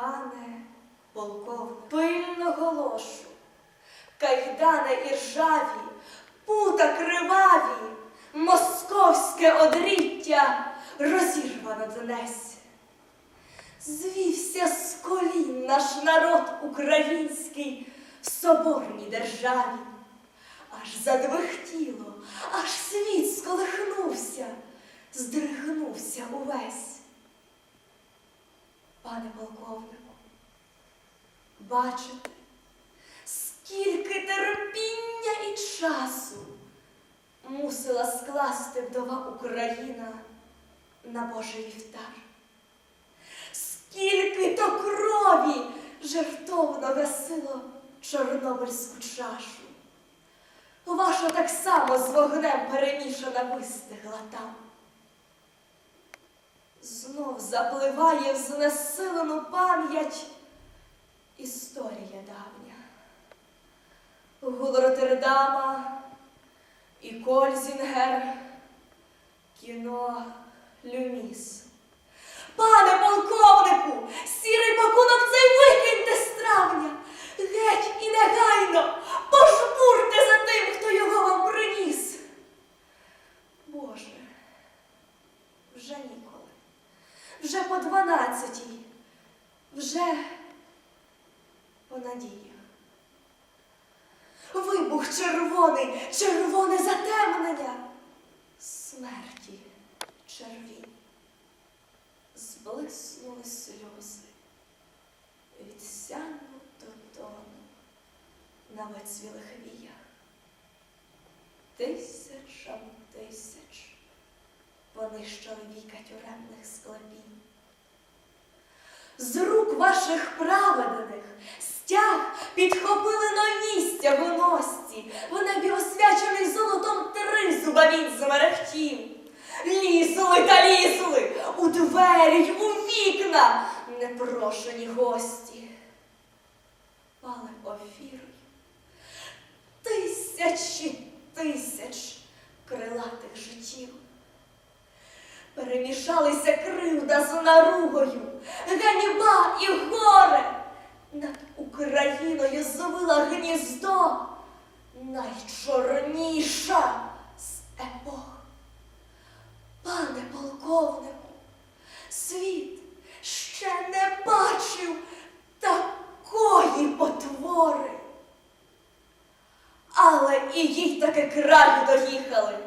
Пане полковник, пильно голошу, кайдани і ржаві, пута криваві, московське одріття розірвано донесь. Звівся з колін наш народ український в соборній державі. Аж задвихтіло, аж світ сколихнувся, здригнувся увесь. Пане полковнику, бачите, скільки терпіння і часу мусила скласти вдова Україна на Божий вівтар. Скільки то крові жертовно гасило Чорнобильську чашу. Ваша так само з вогнем перемішана вистигла там. Знов запливає в знесилену пам'ять історія давня. Гул Роттердама і Кользінгер, кіно Люміс. Пане вже по дванадцятій, вже по надіях. Вибух червоний, червоне затемнення, смерті червінь зблиснули сльози. Від сяну до тону на вицвілих віях. Тисячам тисяч понищили віка тюремних склепінь. З рук ваших праведних стяг підхопили нові стягоносці, в небі освячений золотом тризуба він змерехтів. Лізли та лізли у двері й у вікна непрошені гості. Пали офірою тисячі тисяч Перемішалися кривда з наругою, ганьба і горе. Над Україною звила гніздо найчорніша з епох. Пане полковнику, світ ще не бачив такої потвори. Але і їй таки краю доїхали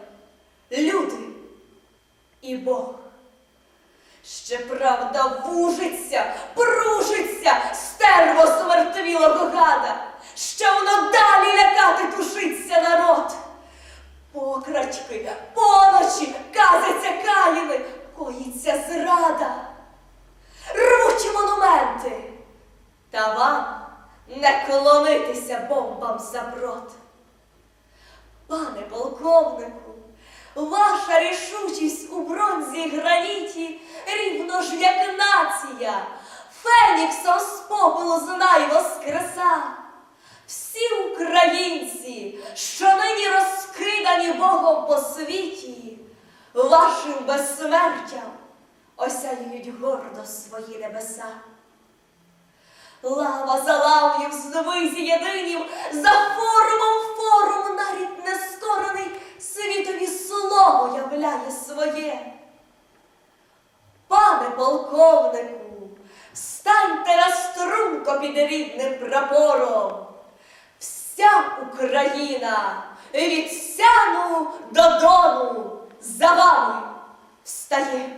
люди і Бог. Ще правда вужиться, пружиться стерво смертвілого гада, ще воно далі лякати тушиться народ. Покрадьки, поночі казаться каїни, коїться зрада. Рвуть монументи, та вам не клонитися бомбам за брод. Пане полковнику, ваша рішучість у бронзі граніті рівно ж як нація, Феніксом з попелу знай воскреса. Всі українці, що нині розкидані Богом по світі, вашим безсмертям осяюють гордо свої небеса. Лава за лавою в здвизі єдинім, за форумом слово своє. Пане полковнику, станьте на струнко під рідним прапором. Вся Україна від сяну до дону за вами встає.